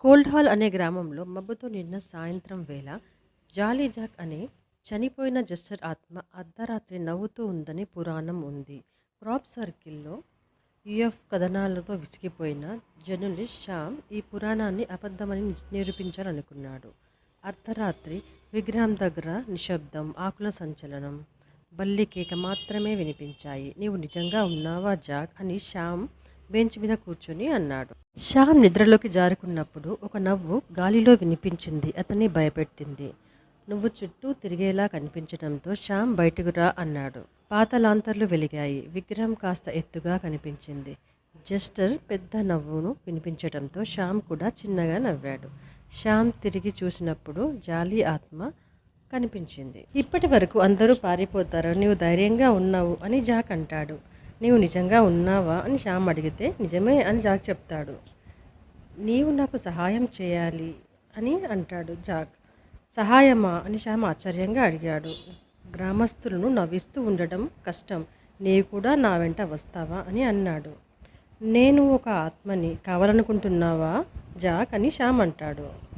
Cold hall అనే గ్రామంలో మబ్బుతో నిండిన సాయంత్రం వేళ జాలీ జాక్ అనే చనిపోయిన జస్టర్ ఆత్మ అర్ధరాత్రి నవ్వుతూ ఉందని పురాణం ఉంది. క్రాప్ సర్కిల్లో యుఎఫ్ కథనాలతో విసిగిపోయిన జర్నలిస్ట్ శ్యామ్ ఈ పురాణాన్ని అబద్ధమని నిరూపించాలనుకున్నాడు. అర్ధరాత్రి విగ్రహం దగ్గర నిశ్శబ్దం ఆకుల సంచలనం బల్లి కేక మాత్రమే వినిపించాయి. నీవు నిజంగా ఉన్నావా జాక్? అని శ్యామ్ బెంచ్ మీద కూర్చొని అన్నాడు. శ్యామ్ నిద్రలోకి జారుకున్నప్పుడు ఒక నవ్వు గాలిలో వినిపించింది. అతన్ని భయపెట్టింది. నువ్వు చుట్టూ తిరిగేలా కనిపించడంతో శ్యామ్ బయటకు రా అన్నాడు. పాత లాంతర్లు వెలిగాయి. విగ్రహం కాస్త ఎత్తుగా కనిపించింది. జస్టర్ పెద్ద నవ్వును వినిపించడంతో శ్యామ్ కూడా చిన్నగా నవ్వాడు. శ్యామ్ తిరిగి చూసినప్పుడు జాలి ఆత్మ కనిపించింది. ఇప్పటి వరకు అందరూ పారిపోతారు? నీవు ధైర్యంగా ఉన్నావు అని జాక్ అంటాడు. నీవు నిజంగా ఉన్నావా అని శ్యామ్ అడిగితే నిజమే అని జాక్ చెప్తాడు. నీవు నాకు సహాయం చేయాలి అని అంటాడు జాక్. సహాయమా అని శ్యామ్ ఆశ్చర్యంగా అడిగాడు. గ్రామస్తులను నవ్విస్తూ ఉండడం కష్టం. నీవు కూడా నా వెంట వస్తావా అని అన్నాడు. నేను ఒక ఆత్మని కావాలనుకుంటున్నావా? జాక్ అని శ్యామ్ అంటాడు.